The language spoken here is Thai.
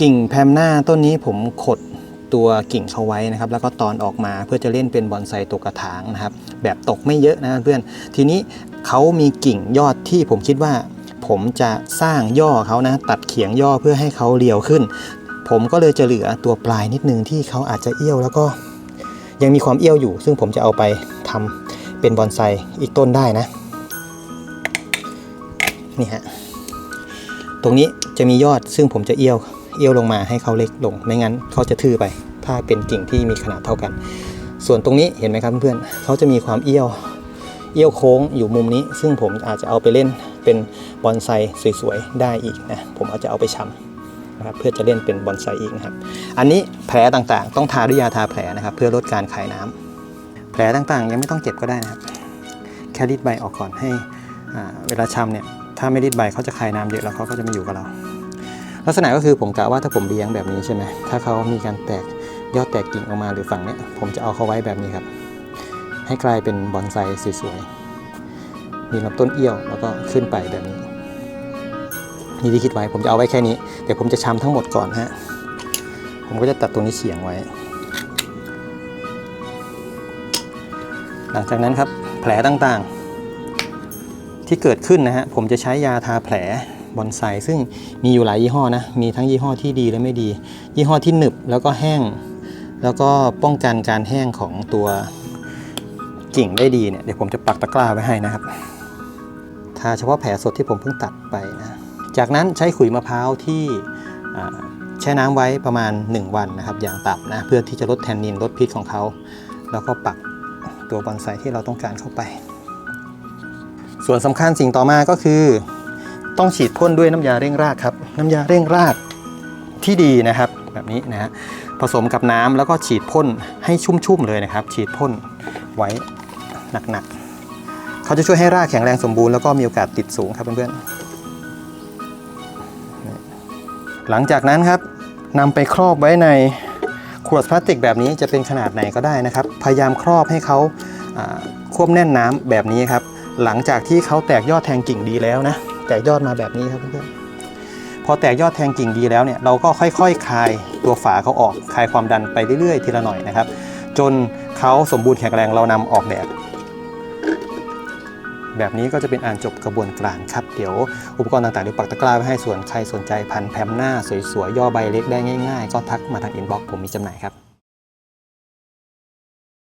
กิ่งแพมหน้าต้นนี้ผมขดตัวกิ่งเขาไว้นะครับ แล้วก็ตอนออกมาเพื่อจะเล่นเป็นบอนไซตกกระถางนะครับ แบบตกไม่เยอะนะเพื่อน ทีนี้เขามีกิ่งยอดที่ผมคิดว่า ผมจะสร้างย่อเขานะ ตัดเขียงย่อเพื่อให้เขาเรียวขึ้น ผมก็เลยจะเหลือตัวปลายนิดนึงที่เขาอาจจะเอี้ยวแล้วก็ยังมีความเอี้ยวอยู่ ซึ่งผมจะเอาไปทำเป็นบอนไซอีกต้นได้นะ นี่ฮะ ตรงนี้จะมียอดซึ่งผมจะเอี้ยว เอี้ยวลงมาให้เขาเล็กลงไม่งั้นเขาจะทื่อไป ถ้าเป็นกิ่งที่มีขนาดเท่ากัน ส่วนตรงนี้เห็นไหมครับเพื่อนๆเขาจะมีความเอี้ยวเอี้ยวโค้งอยู่มุมนี้ ซึ่งผมอาจจะเอาไปเล่นเป็นบอนไซสวยๆได้อีกนะผมอาจจะเอาไปชำนะครับเพื่อจะเล่นเป็นบอนไซอีกนะครับ อันนี้แผลต่างๆ ต้องทาด้วยยาทาแผลนะครับ เพื่อลดการคายน้ำแผลต่างๆ ยังไม่ต้องเจ็บก็ได้นะครับ แค่รีดใบออกก่อนให้เวลาชำเนี่ยถ้าไม่รีดใบเขาจะคายน้ำเยอะแล้วเขาก็จะไม่อยู่กับเรา ลักษณะก็คือผมกะว่าถ้าผมเลี้ยงแบบนี้ใช่ไหมถ้าเขามีการแตกยอดแตกกิ่งออกมาหรือฝั่งเนี้ยผมจะเอาเขาไว้แบบนี้ครับ ให้กลายเป็นบอนไซสวยๆมีลำต้นเอี้ยวแล้วก็ขึ้นไปแบบนี้นี่ที่คิดไว้ผมจะเอาไว้แค่นี้เดี๋ยวผมจะชำทั้งหมดก่อนฮะผมก็จะตัดตรงนี้เฉียงไว้ หลังจากนั้นครับแผลต่างๆ ที่เกิดขึ้นนะฮะผมจะใช้ยาทาแผล บอนไซซึ่งมีอยู่หลายยี่ห้อนะมีทั้งยี่ห้อที่ดีและไม่ดี ยี่ห้อที่หนึบแล้วก็แห้ง แล้วก็ป้องกันการแห้งของตัวกิ่งได้ดีเนี่ยเดี๋ยวผมจะปักตะกร้าไว้ให้นะครับทาเฉพาะแผลสดที่ผมเพิ่งตัดไปนะจากนั้นใช้ขุยมะพร้าวที่แช่น้ำไว้ประมาณ 1 วันนะครับ อย่างต่ำนะเพื่อที่จะลดแทนนินลดพิษของเขา แล้วก็ปักตัวบอนไซที่เราต้องการเข้าไป ส่วนสำคัญสิ่งต่อมาก็คือ ต้องฉีดพ่นด้วยน้ำยาเร่งรากครับ น้ำยาเร่งรากที่ดีนะครับ แบบนี้นะฮะผสมกับน้ำแล้วก็ฉีดพ่นให้ชุ่มๆเลยนะครับ ฉีดพ่นไว้หนักๆเขาจะช่วยให้รากแข็งแรงสมบูรณ์แล้วก็มีโอกาสติดสูงครับเพื่อนๆหลังจากนั้นครับนำไปครอบไว้ในขวดพลาสติกแบบนี้จะเป็นขนาดไหนก็ได้นะครับ พยายามครอบให้เขาอ่าควบแน่นน้ำแบบนี้ครับ หลังจากที่เขาแตกยอดแทงกิ่งดีแล้วนะ แตกยอดมาแบบนี้ครับเพื่อนๆพอแตกยอดแทงกิ่งดีแล้วเนี่ยเราก็ค่อยๆคลายตัวฝาเขาออกคลายความดันไปเรื่อยๆ ทีละหน่อยนะครับ จนเขาสมบูรณ์แข็งแรงเรานำออกแบบแบบนี้ก็จะเป็นอันจบกระบวนการครับ เดี๋ยวอุปกรณ์ต่างๆเดี๋ยวปักตะกร้าไว้ให้ส่วนใครสนใจพันแพมหน้าสวยๆ ย่อใบเล็กได้ง่ายๆ ก็ทักมาทางอินบ็อกซ์ผมมีจำหน่ายครับ